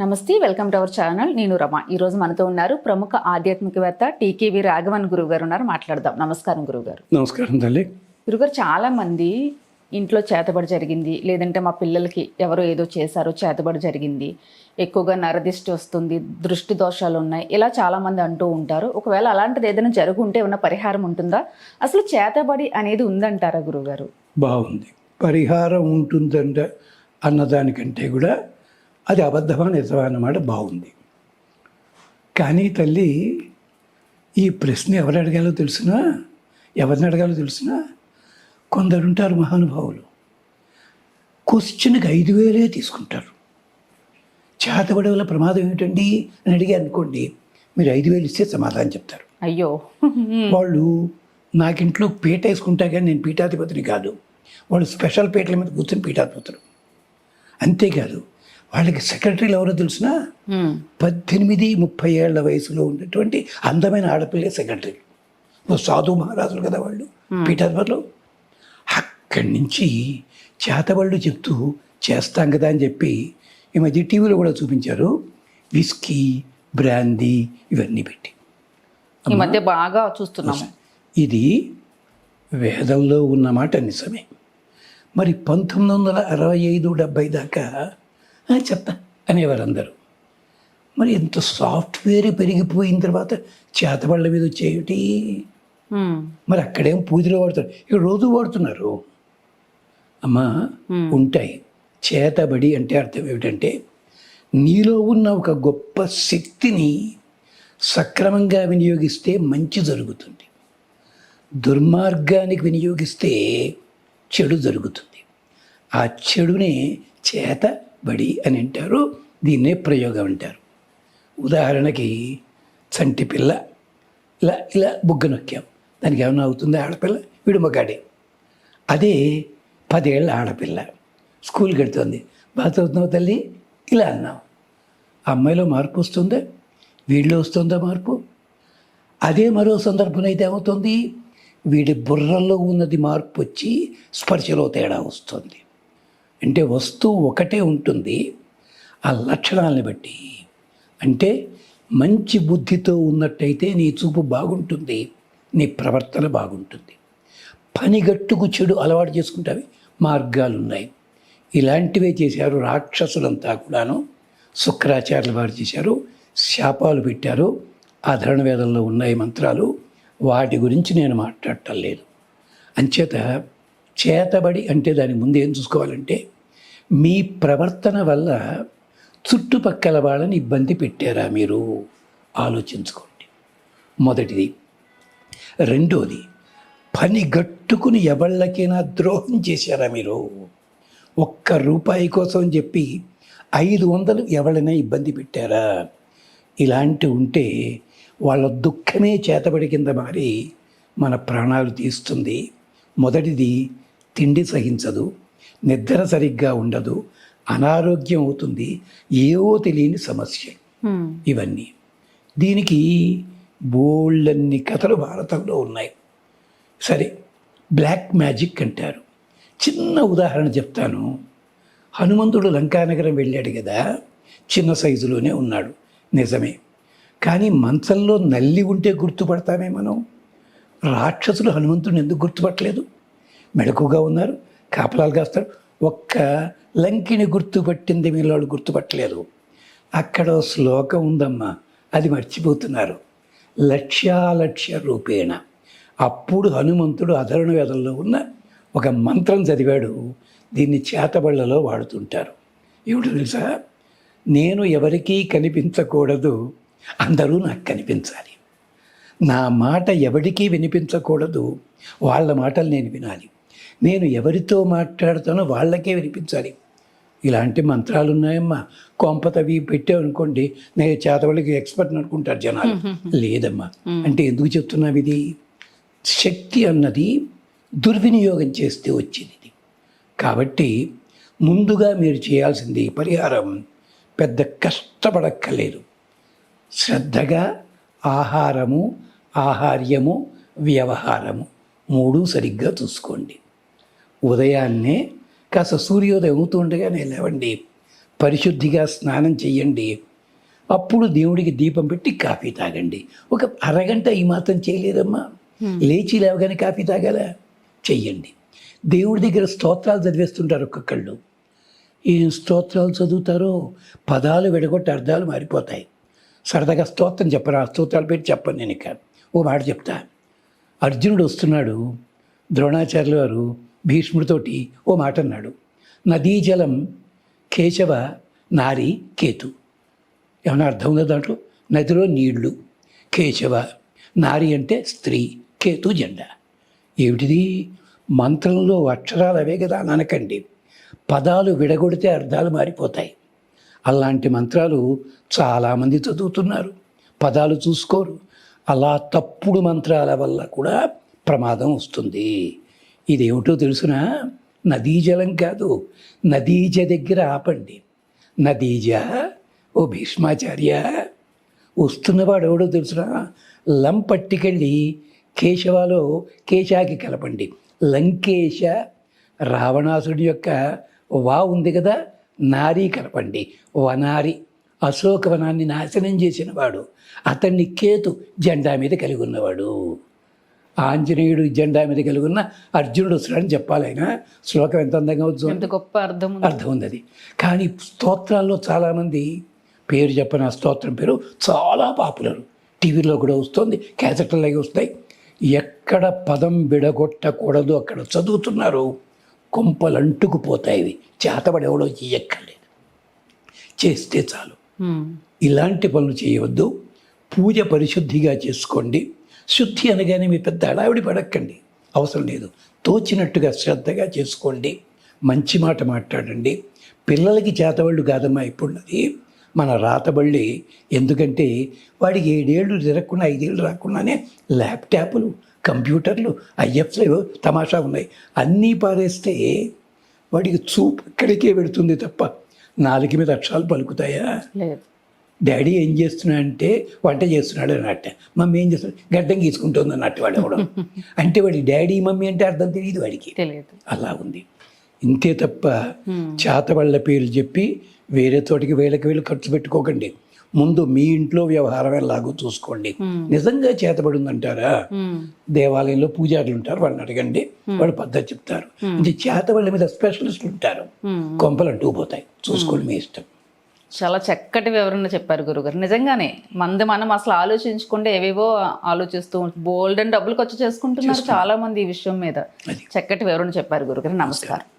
నమస్తే welcome to our channel. నేను రమ. ఈ రోజు మనతో ఉన్నారు ప్రముఖ ఆధ్యాత్మికవేత్త టీకేవి రాఘవన్ గురువు గారు ఉన్నారు. మాట్లాడదాం. నమస్కారం గురువు గారు నమస్కారం తల్లి. గురుగారు చాలా మంది ఇంట్లో చేతబడి జరిగింది. లేదంటే మా పిల్లలకి ఎవరో ఏదో చేశారో చేతబడి జరిగింది. ఎక్కువగా నరదిష్టి వస్తుంది దృష్టి దోషాలు ఉన్నాయి. ఇలా చాలా మంది అంటూ ఉంటారు. ఒకవేళ అలాంటిది ఏదైనా జరుగుంటే ఏమైనా పరిహారం ఉంటుందా? అసలు చేతబడి అనేది ఉందంటారా గురువుగారు? బాగుంది. పరిహారం ఉంటుందంట అన్నదానికంటే కూడా అది అబద్ధమా నిజమా అన్నమాట బాగుంది. కానీ తల్లి ఈ ప్రశ్న ఎవరు అడగాలో తెలుసునా? ఎవరిని అడగాలో తెలుసునా? కొందరు ఉంటారు మహానుభావులు. క్వశ్చన్కి ఐదు వేలే తీసుకుంటారు. చేతబడి వల్ల ప్రమాదం ఏమిటండి అని అడిగారు అనుకోండి మీరు ఐదు వేలు ఇస్తే సమాధానం చెప్తారు. అయ్యో. వాళ్ళు నాకింట్లో పీట వేసుకుంటా కానీ నేను పీఠాధిపతిని కాదు. వాళ్ళు స్పెషల్ పీటల మీద కూర్చొని పీఠాధిపతులు. అంతేకాదు వాళ్ళకి సెక్రటరీలు ఎవరో తెలిసిన. పద్దెనిమిది ముప్పై ఏళ్ళ వయసులో ఉన్నటువంటి అందమైన ఆడపిల్లే సెక్రటరీ ఓ సాధు మహారాజులు కదా వాళ్ళు. పీఠాధిపతులు. అక్కడి నుంచి చేతబళ్ళు చెప్తూ చేస్తాం కదా అని చెప్పి ఈ మధ్య టీవీలో కూడా చూపించారు. విస్కీ బ్రాందీ ఇవన్నీ పెట్టి. ఈ మధ్య బాగా చూస్తున్నాము. ఇది వేదంలో ఉన్నమాట నిజమే. మరి పంతొమ్మిది వందల అరవై ఐదు డెబ్బై దాకా "ఆ, చెప్తా. అనేవారు అందరూ మరి ఇంత సాఫ్ట్వేర్ పెరిగిపోయిన తర్వాత చేతబళ్ళ మీద వచ్చేటి? హ్మ్. మరి అక్కడేం పూజలో వాడుతారు ఇక్కడ రోజు వాడుతున్నారు. అమ్మా ఉంటాయి. చేతబడి అంటే అర్థం ఏమిటంటే నీలో ఉన్న ఒక గొప్ప శక్తిని సక్రమంగా వినియోగిస్తే మంచి జరుగుతుంది. దుర్మార్గానికి వినియోగిస్తే చెడు జరుగుతుంది. ఆ చెడునే బడి అని అంటారు దీన్నే ప్రయోగం అంటారు. ఉదాహరణకి చంటి పిల్ల ఇలా ఇలా బుగ్గ నొక్కాం. దానికి ఏమన్నా అవుతుందా ఆడపిల్ల? వీడు మగాడే అదే పదేళ్ళ ఆడపిల్ల. స్కూల్కి వెళ్తుంది బాగా చదువుతున్నావు తల్లి? ఇలా అన్నాం. అమ్మాయిలో మార్పు వస్తుందా? వీడిలో వస్తుందా మార్పు? అదే మరో సందర్భం అయితే ఏమవుతుంది? వీడి బుర్రలో ఉన్నది మార్పు వచ్చి స్పర్శలో తేడా వస్తుంది. అంటే వస్తువు ఒకటే ఉంటుంది. ఆ లక్షణాలను బట్టి. అంటే మంచి బుద్ధితో ఉన్నట్టయితే నీ చూపు బాగుంటుంది. నీ ప్రవర్తన బాగుంటుంది. పనిగట్టుకు చెడు అలవాటు చేసుకుంటావి. మార్గాలు ఉన్నాయి ఇలాంటివే చేశారు రాక్షసులంతా కూడాను. శుక్రాచార్యుల వారు చేశారు. శాపాలు పెట్టారు. ఆధరణ వేదంలో ఉన్నాయి మంత్రాలు. వాటి గురించి నేను మాట్లాడటం లేదు. అంచేత చేతబడి అంటే దాని ముందు ఏం చూసుకోవాలంటే మీ ప్రవర్తన వల్ల చుట్టుపక్కల వాళ్ళని ఇబ్బంది పెట్టారా మీరు? ఆలోచించుకోండి. మొదటిది. రెండోది పని గట్టుకుని ఎవళ్ళకైనా ద్రోహం చేశారా మీరు? ఒక్క రూపాయి కోసం చెప్పి ఐదు వందలు ఎవరైనా ఇబ్బంది పెట్టారా? ఇలాంటి ఉంటే వాళ్ళ దుఃఖమే చేతబడి కింద మారి మన ప్రాణాలు తీస్తుంది. మొదటిది తిండి సహించదు. నిద్ర సరిగ్గా ఉండదు అనారోగ్యం అవుతుంది ఏవో తెలియని సమస్య. ఇవన్నీ. దీనికి బోళ్ళన్ని కథలు భారతంలో ఉన్నాయి. సరే బ్లాక్ మ్యాజిక్ అంటారు. చిన్న ఉదాహరణ చెప్తాను. హనుమంతుడు లంకానగరం వెళ్ళాడు కదా చిన్న సైజులోనే ఉన్నాడు. నిజమే. కానీ మంచంలో నల్లి ఉంటే గుర్తుపడతామే మనం. రాక్షసులు హనుమంతుడిని ఎందుకు గుర్తుపట్టలేదు? మెడకుగా ఉన్నారు. కాపలాలు కాస్తారు ఒక్క లంకిని గుర్తుపట్టింది మీలోళ్ళు గుర్తుపట్టలేదు. అక్కడ శ్లోకం ఉందమ్మా. అది మర్చిపోతున్నారు. లక్ష్యాలక్ష్య రూపేణ. అప్పుడు హనుమంతుడు అధర్ణ వేదంలో ఉన్న ఒక మంత్రం చదివాడు. దీన్ని చేతబళ్ళలో వాడుతుంటారు. ఏమిటి తెలుసా? నేను ఎవరికీ కనిపించకూడదు అందరూ నాకు కనిపించాలి. నా మాట ఎవరికీ వినిపించకూడదు వాళ్ళ మాటలు నేను వినాలి. నేను ఎవరితో మాట్లాడుతానో వాళ్ళకే వినిపించాలి. ఇలాంటి మంత్రాలు ఉన్నాయమ్మా కొంపతవి పెట్టావనుకోండి నేను చేతవాళ్ళకి ఎక్స్పర్ట్ అనుకుంటారు జనాలు. లేదమ్మా. అంటే ఎందుకు చెప్తున్నావు ఇది? శక్తి అన్నది దుర్వినియోగం చేస్తే వచ్చింది. ఇది కాబట్టి ముందుగా మీరు చేయాల్సింది పరిహారం. పెద్ద కష్టపడక్కర్లేదు. శ్రద్ధగా ఆహారము ఆహార్యము వ్యవహారము. మూడు సరిగ్గా చూసుకోండి. ఉదయాన్నే కాస్త సూర్యోదయం అవుతుండగానే లేవండి. పరిశుద్ధిగా స్నానం చేయండి. అప్పుడు దేవుడికి దీపం పెట్టి కాఫీ తాగండి. ఒక అరగంట ఈ మాత్రం చేయలేదమ్మా. లేచి లేవగానే కాఫీ తాగాల? చెయ్యండి. దేవుడి దగ్గర స్తోత్రాలు చదివేస్తుంటారు ఒక్కొక్కళ్ళు. ఏం స్తోత్రాలు చదువుతారో? పదాలు విడగొట్టి అర్థాలు మారిపోతాయి. సరదాగా స్తోత్రం చెప్పరా? స్తోత్రాలు పెట్టి చెప్పను నేను ఇక. ఓ మాట చెప్తా. అర్జునుడు వస్తున్నాడు. ద్రోణాచార్యుల వారు భీష్ముడితోటి ఓ మాట అన్నాడు నదీ జలం కేశవ నారి కేతు. ఏమైనా అర్థం ఉందా దాంట్లో? నదిలో నీళ్ళు కేశవ నారి అంటే స్త్రీ కేతు జెండా. ఏమిటిది? మంత్రంలో అక్షరాలు అవే కదా అనకండి పదాలు విడగొడితే అర్థాలు మారిపోతాయి. అలాంటి మంత్రాలు చాలామంది చదువుతున్నారు. పదాలు చూసుకోరు. అలా తప్పుడు మంత్రాల వల్ల కూడా ప్రమాదం వస్తుంది. ఇదేమిటో తెలుసునా? నదీజలం కాదు నదీజ దగ్గర ఆపండి. నదీజ ఓ భీష్మాచార్య వస్తున్నవాడు ఎవడో తెలుసునా? లంపట్టికెళ్ళి కేశవాలో కేశాకి కలపండి. లంకేశ రావణాసుడి యొక్క వా ఉంది కదా నారీ కలపండి. వనారి అశోకవనాన్ని నాశనం చేసినవాడు అతన్ని కేతు జెండా మీద కలిగి ఉన్నవాడు. ఆంజనేయుడు జెండా మీద కలిగి ఉన్న అర్జునుడు వస్తున్నాడని చెప్పాలి ఆయన. శ్లోకం ఎంత అందంగా అవుతుంది ఎంత గొప్ప అర్థం అర్థం ఉంది అది. కానీ స్తోత్రాల్లో చాలామంది పేరు చెప్పిన స్తోత్రం పేరు చాలా పాపులర్. టీవీలో కూడా వస్తుంది క్యాసెట్లకి వస్తాయి. ఎక్కడ పదం విడగొట్టకూడదు అక్కడ చదువుతున్నారు. కొంపలు అంటుకుపోతాయి చేతబడి ఎవడో చెయ్యక్కర్లేదు చేస్తే చాలు. ఇలాంటి పనులు చేయవద్దు. పూజ పరిశుద్ధిగా చేసుకోండి. శుద్ధి అనగానే మీ పెద్ద హడావిడి పడక్కండి. అవసరం లేదు. తోచినట్టుగా శ్రద్ధగా చేసుకోండి. మంచి మాట మాట్లాడండి. పిల్లలకి చేతబళ్ళు కాదమ్మా ఇప్పుడున్నది మన రాతబళ్ళి ఎందుకంటే వాడికి ఏడేళ్ళు తిరగకుండా ఐదేళ్ళు రాకుండానే ల్యాప్టాప్లు కంప్యూటర్లు ఐఎఫ్లు తమాషా ఉన్నాయి. అన్నీ పారేస్తే వాడికి చూపు ఇక్కడికే పెడుతుంది తప్ప నాలుగు మీద అక్షరాలు పలుకుతాయా? లేదు. డాడీ ఏం చేస్తున్నా అంటే వంట చేస్తున్నాడు అన్నట్ట. మమ్మీ ఏం చేస్తున్నాడు గడ్డం గీసుకుంటుంది అన్నట్టు వాడు ఎవడు అంటే వాడి డాడీ మమ్మీ అంటే అర్థం తెలియదు వాడికి. అలా ఉంది. ఇంతే తప్ప చేతబళ్ళ పేర్లు చెప్పి వేరే చోటికి వేలకు వేలు ఖర్చు పెట్టుకోకండి. ముందు మీ ఇంట్లో వ్యవహారం ఎలాగో చూసుకోండి. నిజంగా చేతబడి ఉందంటారా. దేవాలయంలో పూజారులు ఉంటారు వాళ్ళని అడగండి. వాళ్ళు పద్ధతి చెప్తారు. అంటే చేతబళ్ళ మీద స్పెషలిస్టులు ఉంటారు. కొంపలు అంటూ పోతాయి. చూసుకోండి మీ ఇష్టం. చాలా చక్కటి వివరణ చెప్పారు గురుగారు. నిజంగానే మంది మనం అసలు ఆలోచించకుండా ఏవేవో ఆలోచిస్తూ బోల్డ్ అండ్ డబ్బులు ఖర్చు చేసుకుంటున్నారు చాలా మంది ఈ విషయం మీద. చక్కటి వివరణ చెప్పారు గురుగారు. నమస్కారం.